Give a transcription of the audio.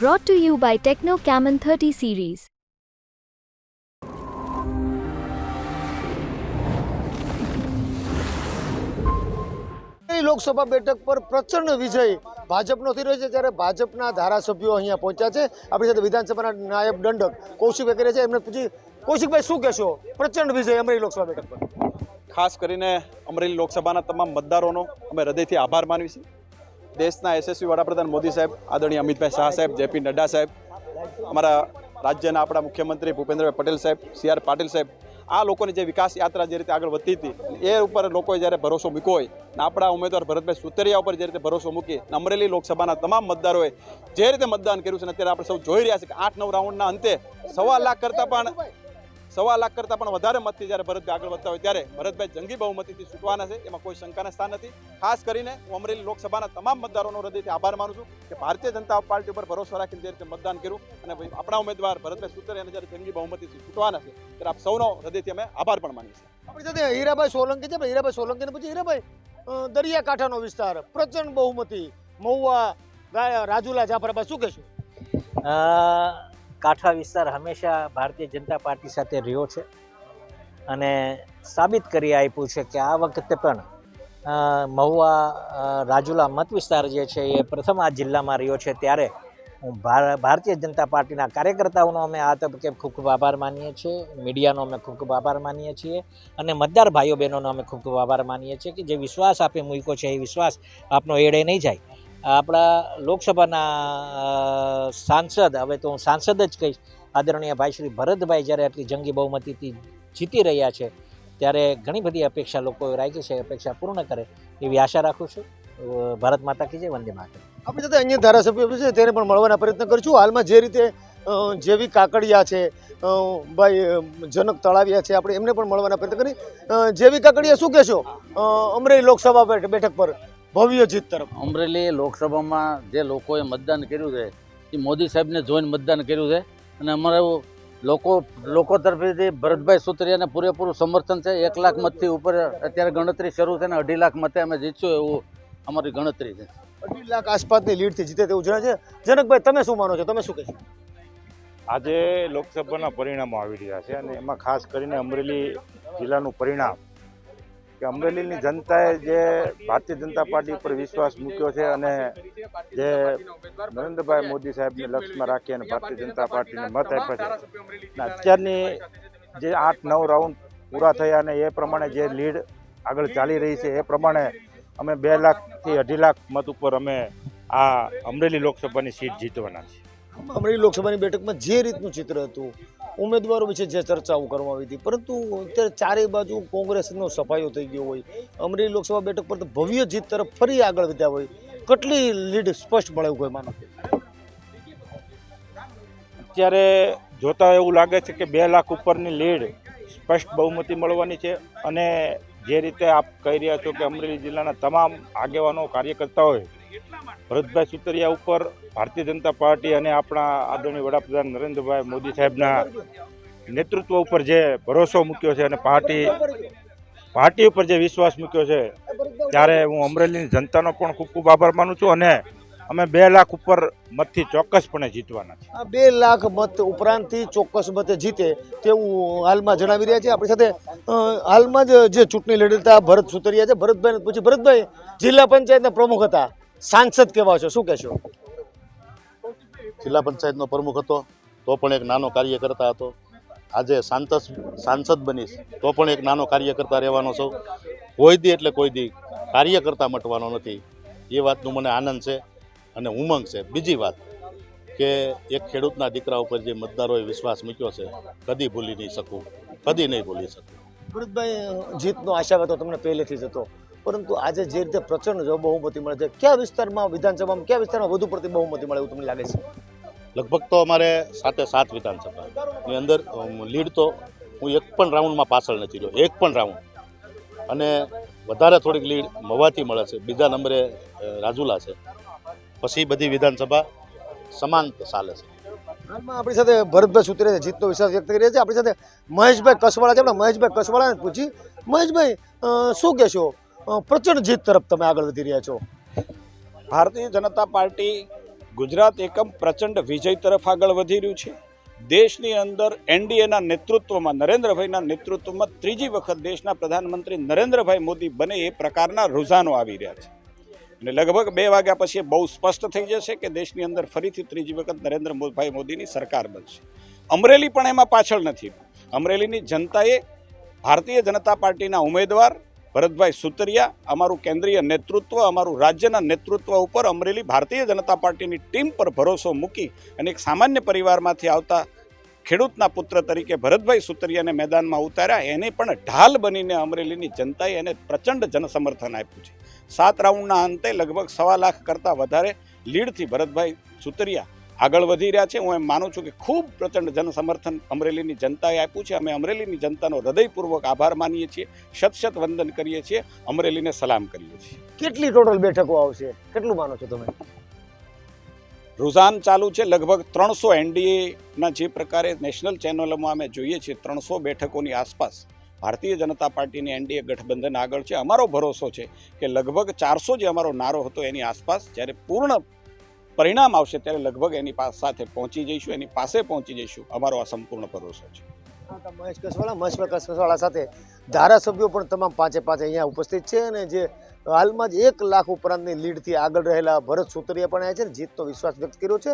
Brought to you by Techno Camon 30 series. Lok Sabha બેઠક પર પ્રચંડ વિજય. ભાજપનો થઈ રહ્યો છે ત્યારે ભાજપના ધારાસભ્યો અહીંયા પહોંચ્યા છે. આપણી સાથે વિધાનસભાના નાયબ દંડક કૌશિક વગેરે છે. એમને પૂછી કૌશિકભાઈ શું કહેશો? પ્રચંડ વિજય અમરેલી લોકસભા બેઠક પર. ખાસ કરીને અમરેલી લોકસભાના તમામ મતદારોનો અમે હૃદયથી આભાર માનવી છીએ. દેશના યશસ્વી વડાપ્રધાન મોદી સાહેબ, આદરણીય અમિતભાઈ શાહ સાહેબ, જેપી નડ્ડા સાહેબ, અમારા રાજ્યના આપણા મુખ્યમંત્રી ભૂપેન્દ્રભાઈ પટેલ સાહેબ, સી આર પાટીલ સાહેબ, આ લોકોની જે વિકાસ યાત્રા જે રીતે આગળ વધતી હતી, એ ઉપર લોકોએ જ્યારે ભરોસો મૂક્યો હોય ને આપણા ઉમેદવાર ભરતભાઈ સુતરિયા ઉપર જે રીતે ભરોસો મૂકી અમરેલી લોકસભાના તમામ મતદારોએ જે રીતે મતદાન કર્યું છે ને અત્યારે આપણે સૌ જોઈ રહ્યા છે કે આઠ નવ રાઉન્ડના અંતે સવા લાખ કરતાં પણ સવા લાખ કરતાં પણ વધારે મતથી જ્યારે ભરતભાઈ આગળ વધતા હોય ત્યારે ભરતભાઈ જંગી બહુમતીથી છૂટવાના છે. એમાં કોઈ શંકાના સ્થાન નથી. ખાસ કરીને હું અમરેલી લોકસભાના તમામ મતદારોનો હૃદયથી આભાર માનું છું કે ભારતીય જનતા પાર્ટી ઉપર ભરોસો રાખીને જે રીતે મતદાન કર્યું અને ભાઈ આપણા ઉમેદવાર ભરતભાઈ સુતરિયાને જ્યારે જંગી બહુમતીથી છૂટવાના છે ત્યારે આપ સૌનો હૃદયથી અમે આભાર પણ માનીએ છીએ. આપણી સાથે હીરાભાઈ સોલંકી છે હીરાભાઈ સોલંકીને પછી હીરાભાઈ દરિયાકાંઠાનો વિસ્તાર પ્રચંડ બહુમતી મહુવા ગાય- રાજુલા જાફરાબાદ શું કહેશું? અ, કાંઠા વિસ્તાર હંમેશા ભારતીય જનતા પાર્ટી સાથે રહ્યો છે. અને સાબિત કરી આપ્યું છે કે આ વખતે પણ મહુવા રાજુલા મત વિસ્તાર જે છે એ પ્રથમ આ જિલ્લામાં રહ્યો છે. ત્યારે હું ભાર- ભારતીય જનતા પાર્ટીના કાર્યકર્તાઓનો અમે આ તબક્કે ખૂબ ખૂબ આભાર માનીએ છીએ. મીડિયાનો અમે ખૂબ ખૂબ આભાર માનીએ છીએ. અને મતદાર ભાઈઓ બહેનોનો અમે ખૂબ ખૂબ આભાર માનીએ છીએ કે જે વિશ્વાસ આપે મૂક્યો છે, એ વિશ્વાસ આપનો એડે નહીં જાય. આપણા લોકસભાના સાંસદ, હવે તો હું સાંસદ જ કહીશ, આદરણીય ભાઈ શ્રી ભરતભાઈ જ્યારે આટલી જંગી બહુમતીથી જીતી રહ્યા છે, ત્યારે ઘણી બધી અપેક્ષા લોકોએ રાખી છે, અપેક્ષા પૂર્ણ કરે, એવી આશા રાખું છું. ભારત માતા કી જય, વંદે માતા આપણે સાથે અન્ય ધારાસભ્યો છે, તેને પણ મળવાના પ્રયત્ન કરીશું. હાલમાં જે રીતે જેવી કાકડિયા છે ભાઈ જનક તળાવિયા છે, આપણે એમને પણ મળવાના પ્રયત્ન કરી જેવી કાકડિયા શું કહેશો? અમરેલી લોકસભા બેઠક પર. ભવ્ય જીત તરફ. અમરેલી લોકસભામાં જે લોકોએ મતદાન કર્યું છે એ મોદી સાહેબને જોઈને મતદાન કર્યું છે. અને અમારે લોકો લોકો તરફથી ભરતભાઈ સુતરિયાને પૂરેપૂરું સમર્થન છે. એક લાખ મતથી ઉપર અત્યારે ગણતરી શરૂ છે ને અઢી લાખ મતે અમે જીતશું એવું અમારી ગણતરી છે. અઢી લાખ આસપાસની લીડથી જીતે તેવું જણાય છે. જનકભાઈ તમે શું માનો છો? તમે શું કહેશો? આજે લોકસભાના પરિણામો આવી રહ્યા છે અને એમાં ખાસ કરીને અમરેલી જિલ્લાનું પરિણામ કે અમરેલીની જનતાએ જે ભારતીય જનતા પાર્ટી ઉપર વિશ્વાસ મૂક્યો છે અને જે નરેન્દ્રભાઈ મોદી સાહેબને લક્ષ્યમાં રાખી અને ભારતીય જનતા પાર્ટીને મત આપ્યા છે. અત્યારની જે આઠ નવ રાઉન્ડ પૂરા થયા અને એ પ્રમાણે જે લીડ આગળ ચાલી રહી છે, એ પ્રમાણે અમે બે લાખથી અઢી લાખ મત ઉપર અમે આ અમરેલી લોકસભાની સીટ જીતવાના છીએ. અમરેલી લોકસભાની બેઠકમાં જે રીતનું ચિત્ર હતું, ઉમેદવારો વિશે જે ચર્ચાઓ કરવામાં આવી હતી, પરંતુ અત્યારે ચારેય બાજુ કોંગ્રેસનો સફાયો થઈ ગયો હોય. અમરેલી લોકસભા બેઠક પર ભવ્ય જીત તરફ ફરી આગળ વધ્યા હોય. કેટલી લીડ સ્પષ્ટ મળે હોય માનો? અત્યારે જોતા એવું લાગે છે કે બે લાખ ઉપરની લીડ સ્પષ્ટ બહુમતી મળવાની છે અને જે રીતે આપ કહી રહ્યા છો કે અમરેલી જિલ્લાના તમામ આગેવાનો કાર્યકર્તાઓએ ભરતભાઈ સુતરિયા ઉપર ભારતીય જનતા પાર્ટી અને આપણા આદરણીય વડાપ્રધાન નરેન્દ્રભાઈ મોદી સાહેબના નેતૃત્વ ઉપર જે ભરોસો મૂક્યો છે અને પાર્ટી પાર્ટી ઉપર જે વિશ્વાસ મૂક્યો છે ત્યારે હું અમરેલીની જનતાનો પણ ખૂબ ખૂબ આભાર માનું છું અને અમે બે લાખ ઉપર મતથી ચોક્કસપણે જીતવાના છે આ બે લાખ મત ઉપરાંતથી ચોક્કસ મતે જીતે તેવું હાલમાં જણાવી રહ્યા છે આપણી સાથે હાલમાં જ જે ચૂંટણી લડતા ભરત સુતરિયા છે. ભરતભાઈ પૂછી ભરતભાઈ જિલ્લા પંચાયતના પ્રમુખ હતા. સાંસદ કેવા છો? શું કહેશો? જિલ્લા પંચાયતનો પ્રમુખ હતો તો પણ એક નાનો કાર્યકર્તા હતો. આજે સાંસદ સાંસદ બનીશ તો પણ એક નાનો કાર્યકર્તા રહેવાનો છું. કોઈ દી એટલે કોઈ દી કાર્યકર્તા મટવાનો નથી. એ વાતનું મને આનંદ છે અને ઉમંગ છે. બીજી વાત કે એક ખેડૂતના દીકરા ઉપર જે મતદારોએ વિશ્વાસ મૂક્યો છે કદી ભૂલી નહીં શકું કદી નહીં ભૂલી શકું. ભરતભાઈ જીતનો આશાવાદ તો તમને પહેલેથી જ હતો. પરંતુ આજે જે રીતે પ્રચંડ જો બહુમતી મળે છે કયા વિસ્તારમાં વિધાનસભામાં કયા વિસ્તારમાં વધુ પડતી બહુમતી મળે એવું તમને લાગે છે? લગભગ તો અમારે સાતે સાત વિધાનસભાની અંદર લીડ તો હું એક પણ રાઉન્ડમાં પાછળ નથી રહ્યો એક પણ રાઉન્ડ. અને વધારે થોડીક લીડ મવાથી મળે છે. બીજા નંબરે રાજુલા છે. પછી બધી વિધાનસભા સમાન ચાલે છે. હાલમાં આપણી સાથે ભરતભાઈ સુતરે જીતનો વિશ્વાસ વ્યક્ત કરીએ છીએ આપણી સાથે મહેશભાઈ કસવાળા છે. આપણે મહેશભાઈ કસવાળાને પૂછી મહેશભાઈ શું કહેશો? પ્રચંડ જીત તરફ તમે આગળ વધી રહ્યા છો. ભારતીય જનતા પાર્ટી ગુજરાત એકમ પ્રચંડ વિજય તરફ આગળ વધી રહ્યું છે. દેશની અંદર એનડીએના નેતૃત્વમાં, નરેન્દ્રભાઈના નેતૃત્વમાં ત્રીજી વખત દેશના પ્રધાનમંત્રી નરેન્દ્રભાઈ મોદી બને એ પ્રકારના રૂઝાનો આવી રહ્યા છે. અને લગભગ બે વાગ્યા પછી બહુ સ્પષ્ટ થઈ જશે કે દેશની અંદર ફરીથી ત્રીજી વખત નરેન્દ્રભાઈ મોદીની સરકાર બનશે. અમરેલી પણ એમાં પાછળ નથી. અમરેલીની જનતાએ ભારતીય જનતા પાર્ટીના ઉમેદવાર ભરતભાઈ સુતરિયા અમારું કેન્દ્રીય નેતૃત્વ, અમારું રાજ્યના નેતૃત્વ ઉપર અમરેલી ભારતીય જનતા પાર્ટીની ટીમ પર ભરોસો મૂકી અને એક સામાન્ય પરિવારમાંથી આવતા ખેડૂતના પુત્ર તરીકે ભરતભાઈ સુતરિયાને મેદાનમાં ઉતાર્યા. એને પણ ઢાલ બનીને અમરેલીની જનતાએ એને પ્રચંડ જનસમર્થન આપ્યું છે. સાત રાઉન્ડના અંતે લગભગ સવા લાખ કરતાં વધારે લીડથી ભરતભાઈ સુતરિયા આગળ વધી રહ્યા છે. હું એમ માનું છું કે ખૂબ પ્રચંડ જનસમર્થન અમરેલીની જનતાએ આપ્યું છે. અમે અમરેલીની જનતાનો હૃદયપૂર્વક આભાર માનીએ છીએ. શત શત વંદન કરીએ છીએ. અમરેલીને સલામ કરીએ છીએ. કેટલી ટોટલ બેઠકો આવશે? કેટલું માનો છો તમે? રુઝાન ચાલુ છે. લગભગ ત્રણસો એનડીએના જે પ્રકારે નેશનલ ચેનલોમાં અમે જોઈએ છીએ ત્રણસો બેઠકોની આસપાસ ભારતીય જનતા પાર્ટીની એનડીએ ગઠબંધન આગળ છે. અમારો ભરોસો છે કે લગભગ ચારસો જે અમારો નારો હતો એની આસપાસ જ્યારે પૂર્ણ પરિણામ આવશે ત્યારે લગભગ એની સાથે પહોંચી જઈશું, એની પાસે પહોંચી જઈશું. અમારો આ સંપૂર્ણ ભરોસો છે. મહેશ કસવાળા મહેશ કસવાળા સાથે ધારાસભ્યો પણ તમામ પાંચે પાંચે અહીંયા ઉપસ્થિત છે અને જે હાલમાં જ એક લાખ ઉપરાંતની લીડથી આગળ રહેલા ભરત સુતરિયા પણ આવ્યા છે જીતનો વિશ્વાસ વ્યક્ત કર્યો છે.